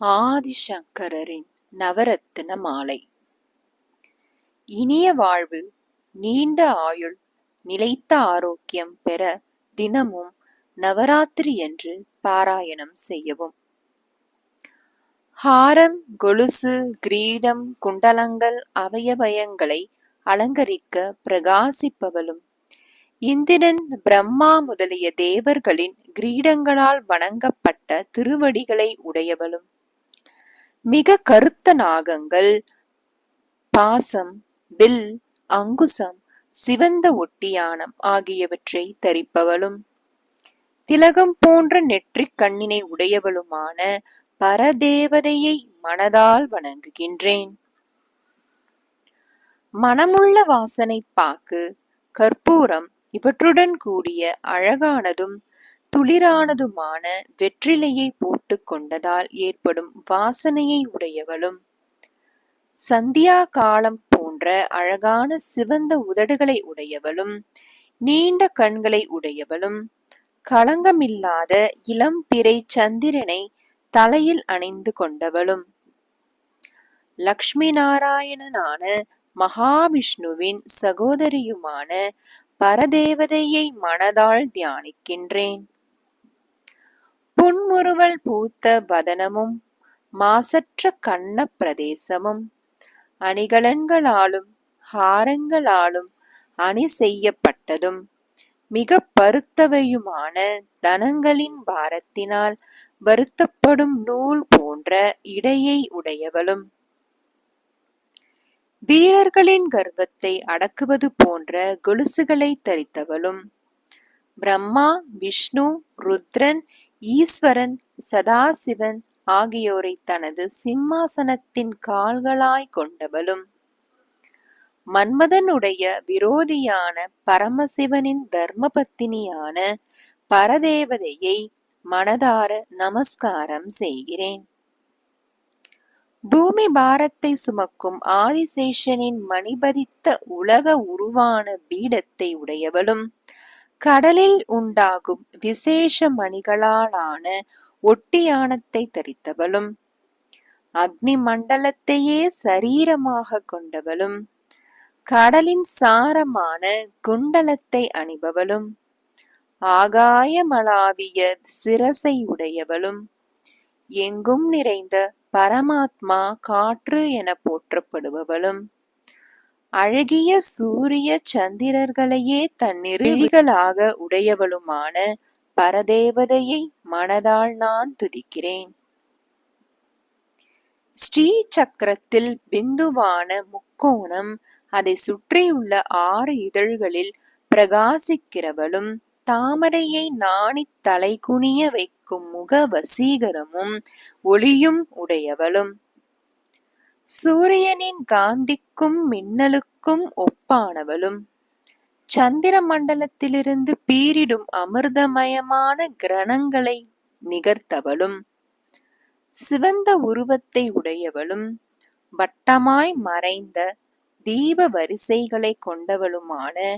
ஆதிசங்கரின் நவரத்தின மாலை. இனிய வாழ்வு நீண்ட ஆயுள் நிலைத்த ஆரோக்கியம் பெற தினமும் நவராத்திரி என்று பாராயணம் செய்யவும். ஹாரம் கொலுசு கிரீடம் குண்டலங்கள் அவயவயங்களை அலங்கரிக்க பிரகாசிப்பவளும். இந்திரன் பிரம்மா முதலிய தேவர்களின் கிரீடங்களால் வணங்கப்பட்ட திருவடிகளை உடையவளும். மிக கருத்த நாகங்கள். பாசம் வில் அங்குசம் சிவந்த ஒட்டியானம் ஆகியவற்றை தரிப்பவளும். திலகம் போன்ற நெற்றிக் கண்ணினை உடையவளுமான பரதேவதையை மனதால் வணங்குகின்றேன். மனமுள்ள வாசனை பாக்கு கற்பூரம் இவற்றுடன் கூடிய அழகானதும் துளிரானதுமான வெற்றிலையை போட்டு கொண்டதால் ஏற்படும் வாசனையை உடையவளும். சந்தியா காலம் போன்ற அழகான சிவந்த உதடுகளை உடையவளும் நீண்ட கண்களை உடையவளும். களங்கமில்லாத இளம் பிறை சந்திரனை தலையில் அணிந்து கொண்டவளும். லக்ஷ்மி நாராயணனான மகாவிஷ்ணுவின் சகோதரியுமான பரதேவதையை மனதால் தியானிக்கின்றேன். புன்முறுவல் பூத்த வதனமும் மாசற்ற கண்ண பிரதேசமும் அணிகலன்களாலும் ஹாரங்களாலும் அணி செய்யப்பட்டதும் மிக பருத்தவையுமான தனங்களின் பாரத்தினால் வருத்தப்படும் நூல் போன்ற இடையை உடையவளும். வீரர்களின் கர்வத்தை அடக்குவது போன்ற கொலுசுகளை தரித்தவளும். பிரம்மா விஷ்ணு ருத்ரன் ஈஸ்வரன் சதாசிவன் ஆகியோரை தனது சிம்மாசனத்தின் கால்களாய் கொண்டவளும். மன்மதனுடைய விரோதியான பரமசிவனின் தர்மபத்தினியான பரதேவதையை மனதார நமஸ்காரம் செய்கிறேன். பூமி பாரத்தை சுமக்கும் ஆதிசேஷனின் மணிபதித்த உலக உருவான பீடத்தை உடையவளும். கடலில் உண்டாகும் விசேஷ மணிகளாலான ஒட்டியானத்தை தரித்தவளும் அக்னி மண்டலத்தையே சரீரமாக கொண்டவளும் கடலின் சாரமான குண்டலத்தை அணிபவளும் ஆகாயமளாவிய சிரசை உடையவளும் எங்கும் நிறைந்த பரமாத்மா காற்று என போற்றப்படுபவளும். அழகிய சூரிய சந்திரர்களையே தன்னிருவிகளாக உடையவளுமான பரதேவதையை மனதால் நான் துதிக்கிறேன். ஸ்ரீ சக்கரத்தில் பிந்துவான முக்கோணம் அதை சுற்றியுள்ள ஆறு இதழ்களில் பிரகாசிக்கிறவளும் தாமரையை நாணி தலை குனிய வைக்கும் முக வசீகரமும் ஒளியும் உடையவளும். சூரியனின் காந்திக்கும் மின்னலுக்கும் ஒப்பானவளும். சந்திர மண்டலத்திலிருந்து பீரிடும் அமிர்தமயமான கிரணங்களை நிகர்த்தவளும். சிவந்த உருவத்தை உடையவளும். வட்டமாய் மறைந்த தீப வரிசைகளை கொண்டவளுமான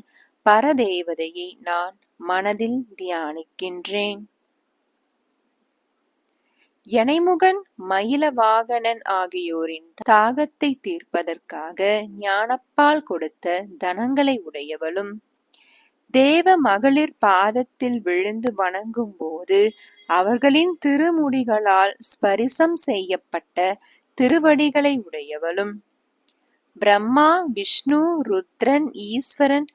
பரதேவதையை நான் மனதில் தியானிக்கின்றேன். எனைமுகன் மயிலவாகனன் ஆகியோரின் தாகத்தை தீர்ப்பதற்காக ஞானப்பால் கொடுத்த தனங்களை உடையவளும். தேவ மகளிர் பாதத்தில் விழுந்து வணங்கும் போது அவர்களின் திருமுடிகளால் ஸ்பரிசம் செய்யப்பட்ட திருவடிகளை உடையவளும். பிரம்மா விஷ்ணு ருத்ரன் ஈஸ்வரன்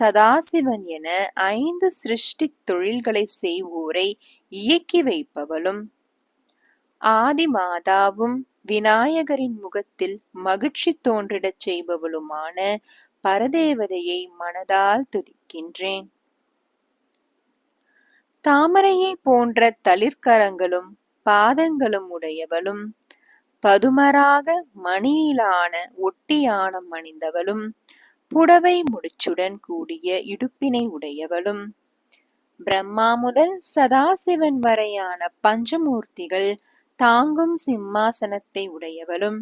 சதாசிவன் என ஐந்து சிருஷ்டி தொழில்களை செய்வோரை இயக்கி வைப்பவளும். ஆதிமாதாவும் விநாயகரின் முகத்தில் மகிழ்ச்சி தோன்றிடச் செய்பவளுமான பரதேவதையை மனதால் துதிக்கின்றேன். தாமரையை போன்ற தளிர்கரங்களும் பாதங்களும் உடையவளும் பதுமராக மணியிலான ஒட்டியானம் அணிந்தவளும் புடவை முடிச்சுடன் கூடிய இடுப்பினை உடையவளும். பிரம்மா முதல் சதாசிவன் வரையான பஞ்சமூர்த்திகள் தாங்கும் சிம்மாசனத்தை உடையவளும்.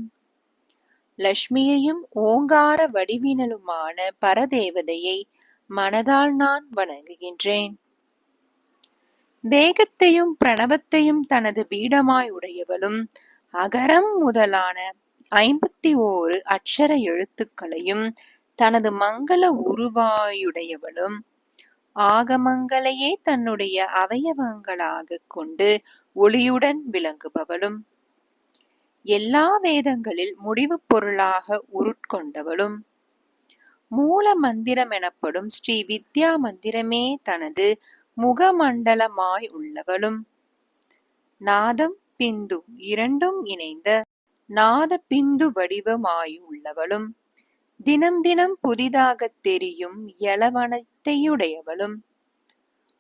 லட்சுமியையும் ஓங்கார வடிவினலுமான பரதேவதையை மனதால் நான் வணங்குகின்றேன். வேகத்தையும் பிரணவத்தையும் தனது பீடமாய் உடையவளும் அகரம் முதலான ஐம்பத்தி ஓரு அட்சர எழுத்துக்களையும் தனது மங்கள உருவாயுடையவளும். ஆகமங்களையே தன்னுடைய அவயவங்களாக கொண்டு ஒளியுடன் விளங்குபவளும். எல்லா வேதங்களில் முடிவு பொருளாக உருட்கொண்டவளும். மூல மந்திரம் எனப்படும் ஸ்ரீ வித்யா மந்திரமே தனது முகமண்டலமாய் உள்ளவளும். நாதம் பிந்து இரண்டும் இணைந்த நாத பிந்து வடிவமாயுள்ளவளும் தினம் தினம் புதிதாகத் தெரியும் யளவனத்தையுடையவளும்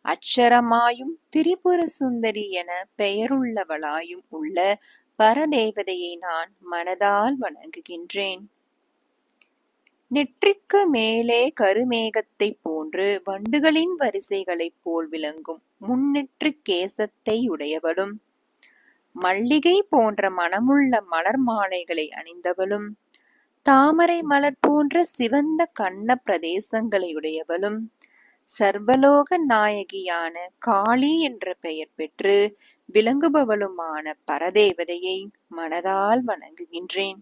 அட்சரமாயும் திரிபுர சுந்தரி என பெயருள்ளவளாயும் உள்ள பரதேவதையை நான் மனதால் வணங்குகின்றேன். நெற்றிக்கு மேலே கருமேகத்தைப் போன்று வண்டுகளின் வரிசைகளைப் போல் விளங்கும் முன்னெற்று கேசத்தை உடையவளும். மல்லிகை போன்ற மனமுள்ள மலர் மாலைகளை அணிந்தவளும். தாமரை மலர் போன்ற சிவந்த கண்ண பிரதேசங்களையுடையவளும் சர்வலோக நாயகியான காளி என்ற பெயர் பெற்று விளங்குபவளுமான பரதேவதையை மனதால் வணங்குகின்றேன்.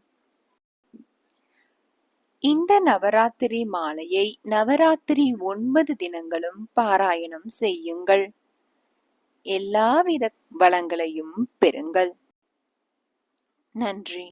இந்த நவராத்திரி மாலையை நவராத்திரி ஒன்பது தினங்களும் பாராயணம் செய்யுங்கள். எல்லாவித வளங்களையும் பெறுங்கள். நன்றி.